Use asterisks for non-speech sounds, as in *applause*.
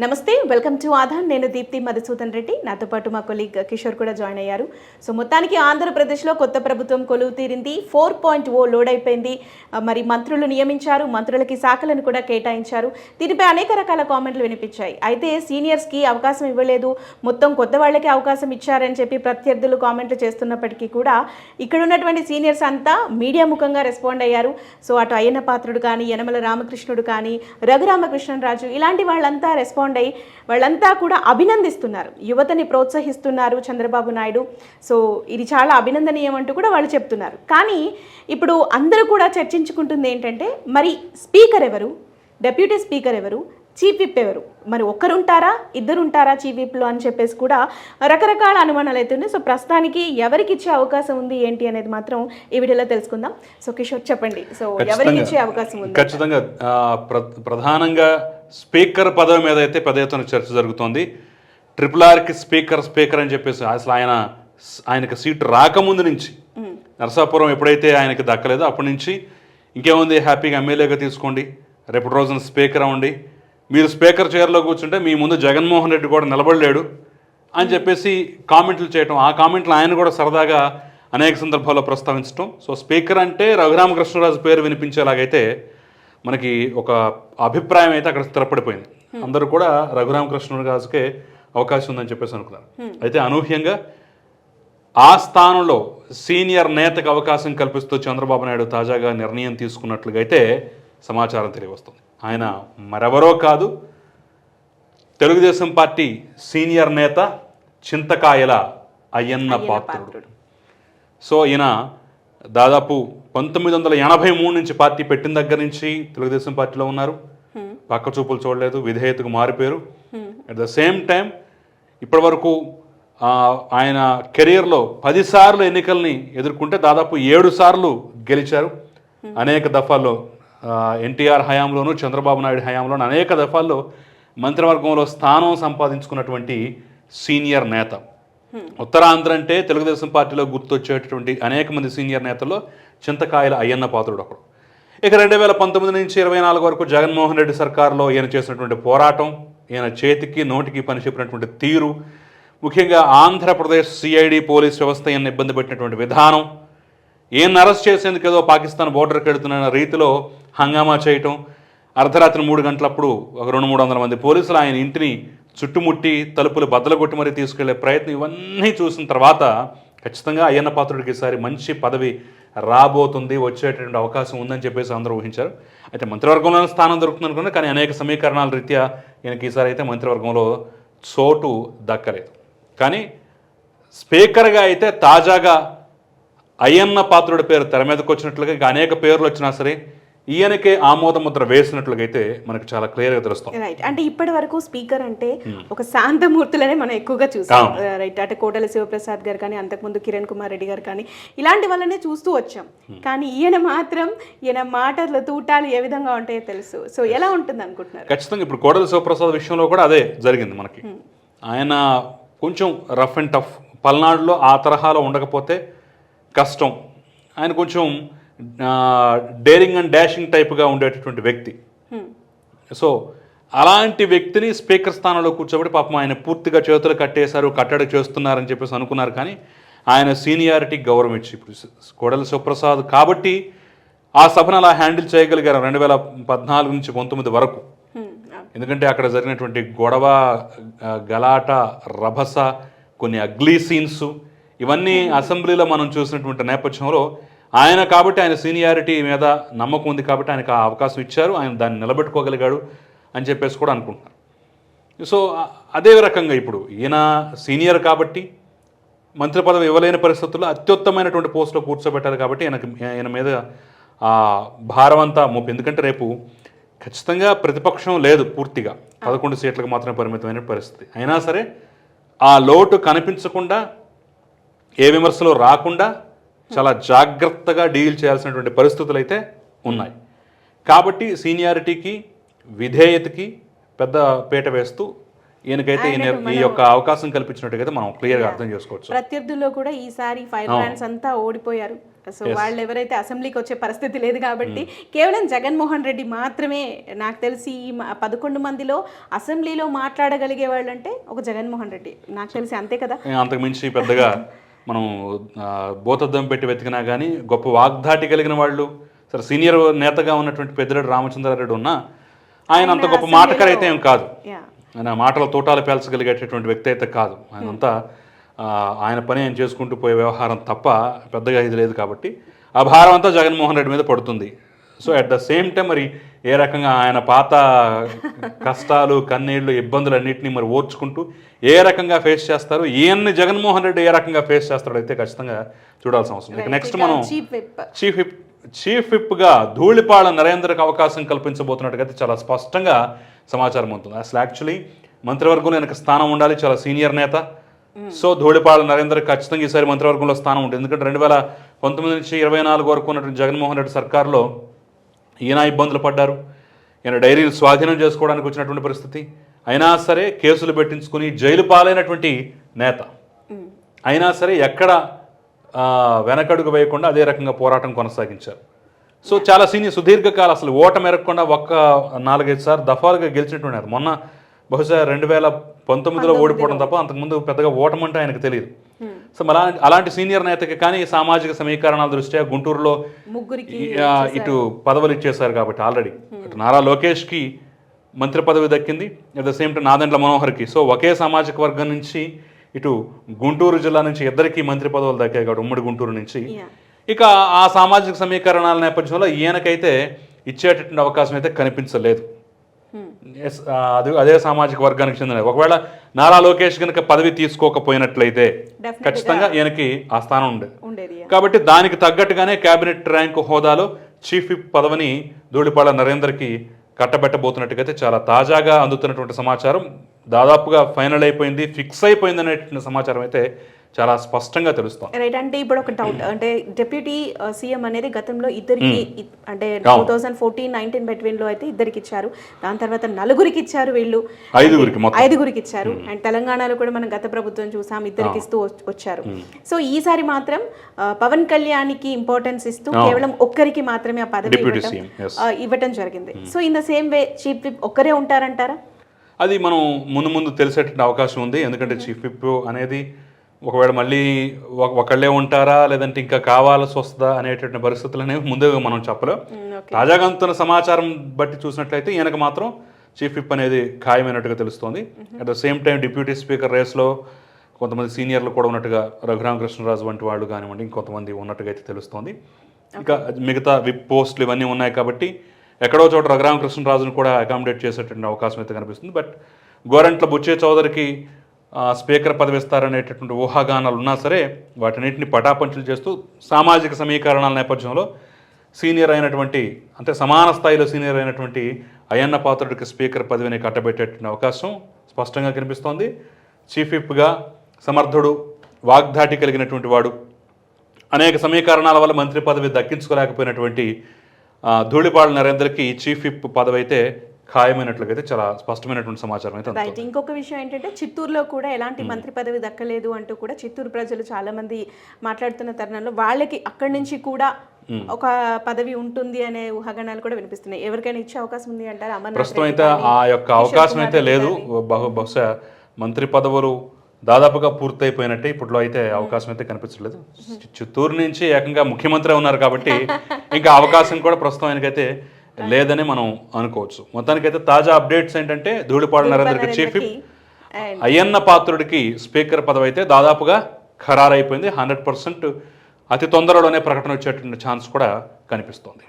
నమస్తే welcome to Aadhaar నేను దీప్తి మధుసూదన్ రెడ్డి. నాతో పాటు మా కొలీగ్ కిషోర్ కూడా జాయిన్ అయ్యారు. సో మొత్తానికి ఆంధ్రప్రదేశ్లో కొత్త ప్రభుత్వం కొలువు తీరింది. ఫోర్ పాయింట్ ఓ లోడ్ అయిపోయింది. మరి మంత్రులు నియమించారు. మంత్రులకి శాఖలను కూడా కేటాయించారు. దీనిపై అనేక రకాల కామెంట్లు వినిపించాయి. అయితే సీనియర్స్కి అవకాశం ఇవ్వలేదు. మొత్తం కొత్త వాళ్ళకి అవకాశం ఇచ్చారని చెప్పి ప్రత్యర్థులు కామెంట్లు చేస్తున్నప్పటికీ కూడా ఇక్కడ ఉన్నటువంటి సీనియర్స్ అంతా మీడియా ముఖంగా రెస్పాండ్ అయ్యారు. సో అటు అయ్యన్న పాత్రుడు కానీ యనమల రామకృష్ణుడు కానీ రఘురామకృష్ణరాజు ఇలాంటి వాళ్ళంతా రెస్పాండ్ అయ్యి వాళ్ళంతా కూడా అభినందిస్తున్నారు. యువతని ప్రోత్సహిస్తున్నారు చంద్రబాబు నాయుడు. సో ఇది చాలా అభినందనీయం అంటూ కూడా వాళ్ళు చెప్తున్నారు. కానీ ఇప్పుడు అందరూ కూడా చర్చించుకుంటుంది ఏంటంటే మరి స్పీకర్ ఎవరు? డెప్యూటీ స్పీకర్ ఎవరు? చీఫ్ విప్ ఎవరు మరి ఒక్కరుంటారా ఇద్దరు ఉంటారా చీఫ్ విప్లో అని చెప్పేసి కూడా రకరకాల అనుమానాలు అవుతున్నాయి సో ప్రస్తుతానికి ఎవరికి ఇచ్చే అవకాశం ఉంది ఏంటి అనేది మాత్రం ఈ వీడియోలో తెలుసుకుందాం. సో కిషోర్ చెప్పండి. సో ఎవరికి ఇచ్చే అవకాశం ఉంది? ఖచ్చితంగా ప్రధానంగా స్పీకర్ పదవి మీద అయితే పెద్ద ఎత్తున చర్చ జరుగుతోంది. ట్రిపుల్ ఆర్కి స్పీకర్ స్పీకర్ అని చెప్పేసి అసలు ఆయన ఆయనకు సీటు రాకముందు నుంచి నరసాపురం ఎప్పుడైతే ఆయనకి దక్కలేదో అప్పటి నుంచి ఇంకేముంది? హ్యాపీగా ఎమ్మెల్యేగా తీసుకోండి. రేపటి రోజున స్పీకర్ అవ్వండి. మీరు స్పీకర్ చైర్లో కూర్చుంటే మీ ముందు జగన్మోహన్ రెడ్డి కూడా నిలబడలేడు అని చెప్పేసి కామెంట్లు చేయటం. ఆ కామెంట్లు ఆయన కూడా సరదాగా అనేక సందర్భాల్లో ప్రస్తావించడం సో స్పీకర్ అంటే రఘురామకృష్ణరాజు పేరు వినిపించేలాగైతే మనకి ఒక అభిప్రాయం అయితే అక్కడ స్థిరపడిపోయింది. అందరూ కూడా రఘురామకృష్ణరాజుకే అవకాశం ఉందని చెప్పేసి అనుకున్నారు. అయితే అనూహ్యంగా ఆ స్థానంలో సీనియర్ నేతకు అవకాశం కల్పిస్తూ చంద్రబాబు నాయుడు తాజాగా నిర్ణయం తీసుకున్నట్లుగా అయితే సమాచారం తెలియవస్తుంది. ఆయన మరెవరో కాదు. తెలుగుదేశం పార్టీ సీనియర్ నేత చింతకాయల అయ్యన్న పాత్రుడు. సో ఈయన దాదాపు పంతొమ్మిది వందల ఎనభై మూడు నుంచి పార్టీ పెట్టిన దగ్గర నుంచి తెలుగుదేశం పార్టీలో ఉన్నారు. పక్క చూపులు చూడలేదు విధేయతకు మారిపోయారు. అట్ ద సేమ్ టైం ఇప్పటి వరకు ఆయన కెరీర్లో పదిసార్లు ఎన్నికల్ని ఎదుర్కొంటే దాదాపు ఏడు సార్లు గెలిచారు. అనేక దఫాల్లో ఎన్టీఆర్ హయాంలోను చంద్రబాబు నాయుడు హయాంలోను అనేక దఫాల్లో మంత్రివర్గంలో స్థానం సంపాదించుకున్నటువంటి సీనియర్ నేత. ఉత్తరాంధ్ర అంటే తెలుగుదేశం పార్టీలో గుర్తొచ్చేటటువంటి అనేక మంది సీనియర్ నేతల్లో చింతకాయల అయ్యన్న పాత్రుడు ఒకడు ఇక రెండు వేల పంతొమ్మిది నుంచి ఇరవై నాలుగు వరకు జగన్మోహన్ రెడ్డి సర్కార్లో ఈయన చేసినటువంటి పోరాటం ఈయన చేతికి నోటికి పని చెప్పినటువంటి తీరు ముఖ్యంగా ఆంధ్రప్రదేశ్ సిఐడి పోలీస్ వ్యవస్థ ఈయన ఇబ్బంది పెట్టినటువంటి విధానం ఈయన అరెస్ట్ చేసేందుకు ఏదో పాకిస్తాన్ బోర్డర్కి వెళుతున్న రీతిలో హంగామా చేయటం. అర్ధరాత్రి మూడు గంటలప్పుడు ఒక రెండు మూడు వందల మంది పోలీసులు ఆయన ఇంటిని చుట్టుముట్టి తలుపులు బద్దలు కొట్టి మరీ తీసుకెళ్ళే ప్రయత్నం ఇవన్నీ చూసిన తర్వాత ఖచ్చితంగా అయ్యన్న పాత్రుడికి ఈసారి మంచి పదవి రాబోతుంది వచ్చేటటువంటి అవకాశం ఉందని చెప్పేసి అందరూ ఊహించారు. అయితే మంత్రివర్గంలో స్థానం దొరుకుతుంది అనుకున్నారు కానీ అనేక సమీకరణాల రీత్యా ఈయనకి ఈసారి అయితే మంత్రివర్గంలో చోటు దక్కలేదు. కానీ స్పీకర్గా అయితే తాజాగా అయ్యన్న పాత్రుడి పేరు తెర మీదకి వచ్చినట్లుగా ఇంకా అనేక పేర్లు వచ్చినా సరే ఈయనకే ఆమోద ముద్ర వేసినట్లుగా అయితే మనకు చాలా క్లియర్గా తెలుస్తాం. రైట్ అంటే ఇప్పటి వరకు స్పీకర్ అంటే ఒక శాంతమూర్తులనే మనం ఎక్కువగా చూసాం అవును. రైట్ అంటే కోటల శివప్రసాద్ గారు కానీ అంతకుముందు కిరణ్ కుమార్ రెడ్డి గారు కానీ ఇలాంటి వాళ్ళనే చూస్తూ వచ్చాం. కానీ ఈయన మాత్రం ఈయన మాటలు తూటాలు ఏ విధంగా ఉంటాయో తెలుసు. సో ఎలా ఉంటుంది అనుకుంటున్నారు? ఖచ్చితంగా ఇప్పుడు కోడల శివప్రసాద్ విషయంలో కూడా అదే జరిగింది మనకి. ఆయన కొంచెం రఫ్ అండ్ టఫ్. పల్నాడులో ఆ తరహాలో ఉండకపోతే కష్టం. ఆయన కొంచెం డేరింగ్ అండ్ డాషింగ్ టైప్గా ఉండేటటువంటి వ్యక్తి Hmm. సో అలాంటి వ్యక్తిని స్పీకర్ స్థానంలో కూర్చోబెట్టి పాపం ఆయన పూర్తిగా చేతులు కట్టేశారు కట్టడి చేస్తున్నారని చెప్పేసి అనుకున్నారు కానీ ఆయన సీనియారిటీ గౌరవం ఇచ్చి ఇప్పుడు కోడల శివప్రసాద్ కాబట్టి ఆ సభను అలా హ్యాండిల్ చేయగలిగారు రెండు వేల పద్నాలుగు నుంచి పంతొమ్మిది వరకు Hmm. ఎందుకంటే అక్కడ జరిగినటువంటి గొడవ గలాట రభస కొన్ని అగ్లీ సీన్స్ ఇవన్నీ అసెంబ్లీలో మనం చూసినటువంటి నేపథ్యంలో ఆయన కాబట్టి ఆయన సీనియారిటీ మీద నమ్మకం ఉంది కాబట్టి ఆయనకు ఆ అవకాశం ఇచ్చారు. ఆయన దాన్ని నిలబెట్టుకోగలిగాడు అని చెప్పేసి కూడా అనుకుంటున్నారు. సో అదే రకంగా ఇప్పుడు ఈయన సీనియర్ కాబట్టి మంత్రి పదవి ఇవ్వలేని పరిస్థితుల్లో అత్యుత్తమైనటువంటి పోస్టులో కూర్చోబెట్టారు కాబట్టి ఆయనకు ఆయన మీద ఆ భారం అంతా మోపు. ఎందుకంటే రేపు ఖచ్చితంగా ప్రతిపక్షం లేదు పూర్తిగా. పదకొండు సీట్లకు మాత్రమే పరిమితమైన పరిస్థితి. అయినా సరే ఆ లోటు కనిపించకుండా ఏ విమర్శలు రాకుండా చాలా జాగ్రత్తగా డీల్ చేయాల్సినటువంటి పరిస్థితులు అయితే ఉన్నాయి. కాబట్టి సీనియారిటీకి విధేయతకి పెద్ద పీట వేస్తూ ఈయనకైతే ఈయన ఈ యొక్క అవకాశం కల్పించినట్టుగైతే మనం క్లియర్గా అర్థం చేసుకోవచ్చు. ప్రత్యర్థుల్లో కూడా ఈసారి ఫైర్ బ్రాండ్స్ అంతా ఓడిపోయారు. సో వాళ్ళు ఎవరైతే అసెంబ్లీకి వచ్చే పరిస్థితి లేదు కాబట్టి కేవలం జగన్మోహన్ రెడ్డి మాత్రమే నాకు తెలిసి ఈ పదకొండు మందిలో అసెంబ్లీలో మాట్లాడగలిగే వాళ్ళు అంటే ఒక జగన్మోహన్ రెడ్డి. నాకు తెలిసి అంతే కదా? అంతకు మించి పెద్దగా *laughs* మనం ఆ, భూతద్దం పెట్టి వెతికినా కానీ గొప్ప వాగ్దాటి కలిగిన వాళ్ళు సరే సీనియర్ నేతగా ఉన్నటువంటి పెద్దిరెడ్డి రామచంద్రారెడ్డి ఉన్నా ఆయన అంత గొప్ప మాటకారు అయితే ఏం కాదు. ఆయన మాటల తోటాలు పేల్చగలిగేటటువంటి వ్యక్తి అయితే కాదు. ఆయన అంతా ఆయన పని ఆయన చేసుకుంటూ పోయే వ్యవహారం తప్ప పెద్దగా ఇది లేదు కాబట్టి ఆ భారం అంతా జగన్మోహన్ రెడ్డి మీద పడుతుంది. So at the same time మరి ఏ రకంగా ఆయన పాత కష్టాలు కన్నీళ్ళు ఇబ్బందులు అన్నింటినీ మరి ఓర్చుకుంటూ ఏ రకంగా ఫేస్ చేస్తారు ఈయన్ని జగన్మోహన్ రెడ్డి ఏ రకంగా ఫేస్ చేస్తాడో అయితే ఖచ్చితంగా చూడాల్సిన అవసరం. ఇక నెక్స్ట్ మనం chief whip chief whip chief విప్గా Dhulipala నరేంద్రకు అవకాశం కల్పించబోతున్నట్టుగా అయితే చాలా స్పష్టంగా సమాచారం ఉంటుంది అసలు యాక్చువల్లీ మంత్రివర్గంలో వెనక స్థానం ఉండాలి చాలా సీనియర్ నేత. సో ధూళిపాళ నరేంద్ర ఖచ్చితంగా ఈసారి మంత్రివర్గంలో స్థానం ఉంటుంది. ఎందుకంటే రెండు వేల పంతొమ్మిది నుంచి ఇరవై నాలుగు వరకు ఉన్నటువంటి జగన్మోహన్ రెడ్డి సర్కార్లో ఈయన ఇబ్బందులు పడ్డారు. ఈయన డైరీలు స్వాధీనం చేసుకోవడానికి వచ్చినటువంటి పరిస్థితి. అయినా సరే కేసులు పెట్టించుకుని జైలు పాలైనటువంటి నేత. అయినా సరే ఎక్కడ వెనకడుగు వేయకుండా అదే రకంగా పోరాటం కొనసాగించారు. సో చాలా సీనియర్ సుదీర్ఘకాల అసలు ఓటమి ఎరగకుండా ఒక్క నాలుగైదు సార్లు దఫాలుగా గెలిచినటువంటి నేత. మొన్న బహుశా రెండు వేల పంతొమ్మిదిలో. ఓడిపోవడం తప్ప అంతకుముందు పెద్దగా ఓటమంటే ఆయనకు తెలియదు. సో మళ్ళా అలాంటి సీనియర్ నేతకి కానీ సామాజిక సమీకరణాల దృష్ట్యా గుంటూరులో ముగ్గురికి ఇటు పదవులు ఇచ్చేశారు కాబట్టి ఆల్రెడీ. ఇటు నారా లోకేష్కి మంత్రి పదవి దక్కింది at the same time Nadendla మనోహర్కి. So ఒకే సామాజిక వర్గం నుంచి ఇటు గుంటూరు జిల్లా నుంచి ఇద్దరికి మంత్రి పదవులు దక్కాయి కాబట్టి ఉమ్మడి గుంటూరు నుంచి. ఇక ఆ సామాజిక సమీకరణాల నేపథ్యంలో ఈయనకైతే ఇచ్చేటటువంటి అవకాశం అయితే కనిపించలేదు. అది అదే సామాజిక వర్గానికి చెందిన ఒకవేళ నారా లోకేష్ కనుక పదవి తీసుకోకపోయినట్లయితే ఖచ్చితంగా ఈయనకి ఆ స్థానం ఉండేది కాబట్టి దానికి తగ్గట్టుగానే కేబినెట్ ర్యాంకు హోదాలో చీఫ్ విప్ పదవిని ధూళిపాళ నరేందర్కి కట్టబెట్టబోతున్నట్టుగా అయితే చాలా తాజాగా అందుతున్నటువంటి సమాచారం. దాదాపుగా ఫైనల్ అయిపోయింది ఫిక్స్ అయిపోయింది అనేటువంటి సమాచారం అయితే చాలా స్పష్టంగా తెలుస్తోంది. రైట్ అంటే ఇప్పుడు ఒక డౌట్ అంటే డెప్యూటీ సీఎం అనేది గతంలో ఇద్దరికి ఇ- అంటే టూ. థౌసండ్ ఫోర్టీన్ నైన్టీన్ బిట్వీన్లో అయితే ఇద్దరికి ఇచ్చారు దాని తర్వాత నలుగురికి ఇచ్చారు వీళ్ళు. ఐదుగురికి ఐదుగురికి ఇచ్చారు అండ్ తెలంగాణలో కూడా మనం గత ప్రభుత్వం చూసాం ఇద్దరికి ఇస్తూ వచ్- వచ్చారు. సో ఈసారి మాత్రం ఆ, పవన్ కళ్యాణ్కి ఇంపార్టెన్స్ ఇస్తూ కేవలం ఒక్కరికి మాత్రమే ఆ పదవి. ఆ, ఇవ్వటం జరిగింది. So in the same way chief whip ఒక్కరే ఉంటారంటారా? అది మనం ముందు ముందు తెలిసేటువంటి అవకాశం ఉంది. ఎందుకంటే చీఫ్ విప్ అనేది ఒకవేళ మళ్ళీ ఒక- ఒకళ్ళే ఉంటారా లేదంటే ఇంకా కావాల్సి వస్తుందా అనేటువంటి పరిస్థితులు అనేవి ముందుగా మనం చెప్పలేం. తాజాగా అందుతున్న సమాచారం బట్టి చూసినట్లయితే ఈయనకు మాత్రం చీఫ్ విప్ అనేది ఖాయమైనట్టుగా తెలుస్తోంది. At the same time deputy speaker రేస్లో కొంతమంది సీనియర్లు కూడా ఉన్నట్టుగా రఘురామకృష్ణరాజు వంటి వాళ్ళు కానివ్వండి ఇంకొంతమంది ఉన్నట్టుగా అయితే తెలుస్తోంది. ఇక మిగతా విప్ పోస్టులు ఇవన్నీ ఉన్నాయి కాబట్టి ఎక్కడో చోట రఘురామకృష్ణరాజును కూడా అకామిడేట్ చేసేటువంటి అవకాశం అయితే కనిపిస్తుంది. బట్ గోరంట్ల బుచ్చే చౌదరికి స్పీకర్ పదవి ఇస్తారనేటటువంటి ఊహాగానాలు ఉన్నా సరే వాటిన్నింటిని పటాపంచులు చేస్తూ సామాజిక సమీకరణాల నేపథ్యంలో సీనియర్ అయినటువంటి అంటే సమాన స్థాయిలో సీనియర్ అయినటువంటి అయ్యన్న పాత్రుడికి స్పీకర్ పదవిని కట్టబెట్టేటువంటి అవకాశం స్పష్టంగా కనిపిస్తోంది. చీఫ్ విప్గా సమర్థుడు వాగ్దాటి కలిగినటువంటి వాడు. అనేక సమీకరణాల వల్ల మంత్రి పదవి దక్కించుకోలేకపోయినటువంటి ధూళిపాడు ధూళిపాళ నరేంద్రకి చీఫ్ విప్ పదవి అయితే ఖాయమైనట్లుగా అయితే చాలా స్పష్టమైనటువంటి సమాచారం అయితే. రైట్ ఇంకొక విషయం ఏంటంటే చిత్తూరులో కూడా ఎలాంటి మంత్రి పదవి దక్కలేదు అంటూ కూడా చిత్తూరు ప్రజలు చాలా మంది మాట్లాడుతున్న తరుణంలో వాళ్ళకి అక్కడి నుంచి కూడా ఒక పదవి ఉంటుంది అనే ఊహాగానాలు కూడా వినిపిస్తున్నాయి. ఎవరికైనా ఇచ్చే అవకాశం ఉంది అంటారు? ప్రస్తుతం అయితే ఆ యొక్క అవకాశం అయితే లేదు. బహు బహుశా మంత్రి పదవులు దాదాపుగా పూర్తయిపోయినట్టే ఇప్పట్లో అయితే అవకాశం అయితే కనిపించలేదు. చిత్తూరు నుంచి ఏకంగా ముఖ్యమంత్రి ఉన్నారు కాబట్టి ఇంకా అవకాశం కూడా ప్రస్తుతం ఆయనకైతే లేదని మనం అనుకోవచ్చు. మొత్తానికైతే తాజా అప్డేట్స్ ఏంటంటే ధూళిపాడు నరేంద్రకి చీఫ్ అయ్యన్న పాత్రుడికి స్పీకర్ పదవి అయితే దాదాపుగా ఖరారైపోయింది. హండ్రెడ్ పర్సెంట్ అతి తొందరలోనే ప్రకటన వచ్చేటువంటి ఛాన్స్ కూడా కనిపిస్తోంది.